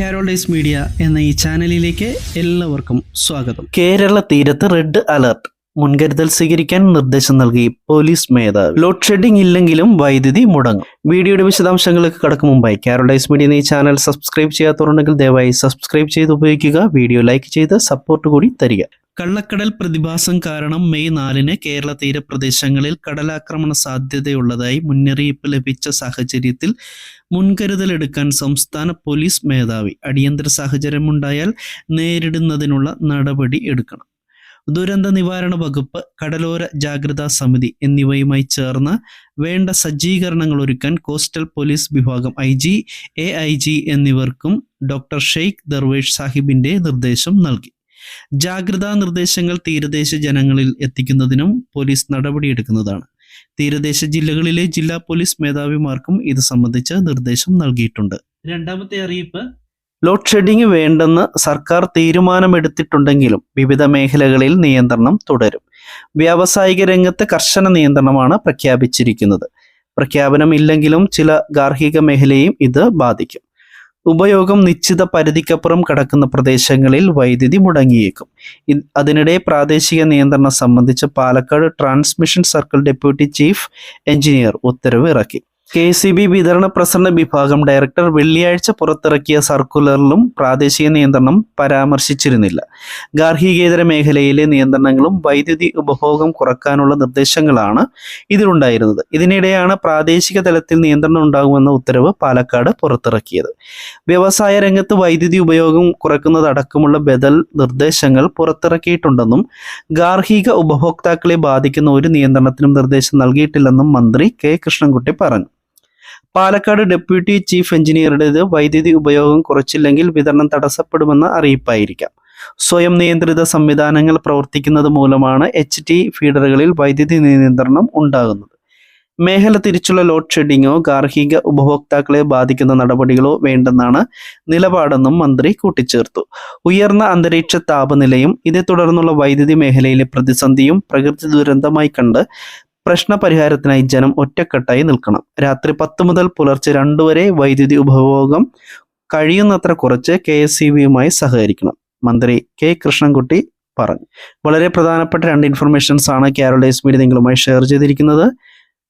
കാരോൾഡേസ് media എന്ന ഈ ചാനലിലേക്ക് എല്ലാവർക്കും സ്വാഗതം. കേരള തീരത്ത് റെഡ് അലർട്ട്. മുൻകരുതൽ സ്വീകരിക്കാൻ നിർദ്ദേശം നൽകി പോലീസ് മേധാവി. ലോഡ് ഷെഡിംഗ് ഇല്ലെങ്കിലും വൈദ്യുതി മുടങ്ങും. വീഡിയോയുടെ വിശദാംശങ്ങൾക്ക് കടക്കും മുമ്പായി കാരോഡൈസ് മീഡിയ ഈ ചാനൽ സബ്സ്ക്രൈബ് ചെയ്യാത്തവരുണ്ടെങ്കിൽ ദയവായി സബ്സ്ക്രൈബ് ചെയ്ത് ഉപയോഗിക്കുക. വീഡിയോ ലൈക്ക് ചെയ്ത് സപ്പോർട്ട് കൂടി തരിക. കള്ളക്കടൽ പ്രതിഭാസം കാരണം മെയ് നാലിന് കേരള തീരപ്രദേശങ്ങളിൽ കടലാക്രമണ സാധ്യതയുള്ളതായി മുന്നറിയിപ്പ് ലഭിച്ച സാഹചര്യത്തിൽ മുൻകരുതലെടുക്കാൻ സംസ്ഥാന പോലീസ് മേധാവി. അടിയന്തര സാഹചര്യമുണ്ടായാൽ നേരിടുന്നതിനുള്ള നടപടി എടുക്കണം. ദുരന്ത നിവാരണ വകുപ്പ് കടലോര ജാഗ്രതാ സമിതി എന്നിവയുമായി ചേർന്ന് വേണ്ട സജ്ജീകരണങ്ങൾ ഒരുക്കാൻ കോസ്റ്റൽ പോലീസ് വിഭാഗം I G A I G എന്നിവർക്കും ഡോക്ടർ ഷെയ്ഖ് ദർവേഷ് സാഹിബിന്റെ നിർദ്ദേശം നൽകി. ജാഗ്രതാ നിർദ്ദേശങ്ങൾ തീരദേശ ജനങ്ങളിൽ എത്തിക്കുന്നതിനും പോലീസ് നടപടിയെടുക്കുന്നതാണ്. തീരദേശ ജില്ലകളിലെ ജില്ലാ പോലീസ് മേധാവിമാർക്കും ഇത് സംബന്ധിച്ച് നിർദ്ദേശം നൽകിയിട്ടുണ്ട്. രണ്ടാമത്തെ അറിയിപ്പ് ലോഡ് ഷെഡിംഗ് വേണ്ടെന്ന് സർക്കാർ തീരുമാനമെടുത്തിട്ടുണ്ടെങ്കിലും വിവിധ മേഖലകളിൽ നിയന്ത്രണം തുടരും. വ്യാവസായിക രംഗത്ത് കർശന നിയന്ത്രണമാണ് പ്രഖ്യാപിച്ചിരിക്കുന്നത്. പ്രഖ്യാപനം ഇല്ലെങ്കിലും ചില ഗാർഹിക മേഖലയും ഇത് ബാധിക്കും. ഉപയോഗം നിശ്ചിത പരിധിക്കപ്പുറം കടക്കുന്ന പ്രദേശങ്ങളിൽ വൈദ്യുതി മുടങ്ങിയേക്കും. അതിനിടെ പ്രാദേശിക നിയന്ത്രണം സംബന്ധിച്ച് Palakkad transmission circle deputy chief engineer ഉത്തരവ് ഇറക്കി കെ സി ബി വിതരണ പ്രസരണ വിഭാഗം ഡയറക്ടർ വെള്ളിയാഴ്ച പുറത്തിറക്കിയ സർക്കുലറിലും പ്രാദേശിക നിയന്ത്രണം പരാമർശിച്ചിരുന്നില്ല. ഗാർഹികേതര മേഖലയിലെ നിയന്ത്രണങ്ങളും വൈദ്യുതി ഉപഭോഗം കുറക്കാനുള്ള നിർദ്ദേശങ്ങളാണ് ഇതിലുണ്ടായിരുന്നത്. ഇതിനിടെയാണ് പ്രാദേശിക തലത്തിൽ നിയന്ത്രണം ഉണ്ടാകുമെന്ന ഉത്തരവ് പാലക്കാട് പുറത്തിറക്കിയത്. വ്യവസായ രംഗത്ത് വൈദ്യുതി ഉപയോഗം കുറക്കുന്നതടക്കമുള്ള ബദൽ നിർദ്ദേശങ്ങൾ പുറത്തിറക്കിയിട്ടുണ്ടെന്നും ഗാർഹിക ഉപഭോക്താക്കളെ ബാധിക്കുന്ന ഒരു നിയന്ത്രണത്തിനും നിർദ്ദേശം നൽകിയിട്ടില്ലെന്നും മന്ത്രി കെ കൃഷ്ണൻകുട്ടി പറഞ്ഞു. പാലക്കാട് ഡെപ്യൂട്ടി ചീഫ് എഞ്ചിനീയറുടേത് വൈദ്യുതി ഉപയോഗം കുറച്ചില്ലെങ്കിൽ വിതരണം തടസ്സപ്പെടുമെന്ന അറിയിപ്പായിരിക്കാം. സ്വയം നിയന്ത്രിത സംവിധാനങ്ങൾ പ്രവർത്തിക്കുന്നത് മൂലമാണ് എച്ച് ടി ഫീഡറുകളിൽ വൈദ്യുതി നിയന്ത്രണം ഉണ്ടാകുന്നത്. മേഖല തിരിച്ചുള്ള ലോഡ് ഷെഡിങ്ങോ ഗാർഹിക ഉപഭോക്താക്കളെ ബാധിക്കുന്ന നടപടികളോ വേണ്ടെന്നാണ് നിലപാടെന്നും മന്ത്രി കൂട്ടിച്ചേർത്തു. ഉയർന്ന അന്തരീക്ഷ താപനിലയും ഇതേ തുടർന്നുള്ള വൈദ്യുതി മേഖലയിലെ പ്രതിസന്ധിയും പ്രകൃതി ദുരന്തമായി കണ്ട് പ്രശ്ന പരിഹാരത്തിനായി ജനം ഒറ്റക്കെട്ടായി നിൽക്കണം. രാത്രി പത്ത് മുതൽ പുലർച്ചെ രണ്ടു വരെ വൈദ്യുതി ഉപഭോഗം കഴിയുന്നത്ര കുറച്ച് കെ എസ് സി ബിയുമായി സഹകരിക്കണം. മന്ത്രി കെ കൃഷ്ണൻകുട്ടി പറഞ്ഞു. വളരെ പ്രധാനപ്പെട്ട രണ്ട് ഇൻഫർമേഷൻസ് ആണ് കാരോളൈസ് മീഡിയ നിങ്ങളുമായി ഷെയർ ചെയ്തിരിക്കുന്നത്.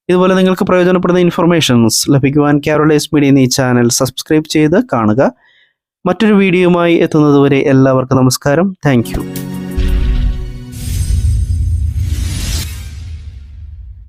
ഇതുപോലെ നിങ്ങൾക്ക് പ്രയോജനപ്പെടുന്ന ഇൻഫർമേഷൻസ് ലഭിക്കുവാൻ കാരോളൈസ് മീഡിയ എന്നീ ചാനൽ സബ്സ്ക്രൈബ് ചെയ്ത് കാണുക. മറ്റൊരു വീഡിയോയുമായി എത്തുന്നതുവരെ എല്ലാവർക്കും നമസ്കാരം. താങ്ക്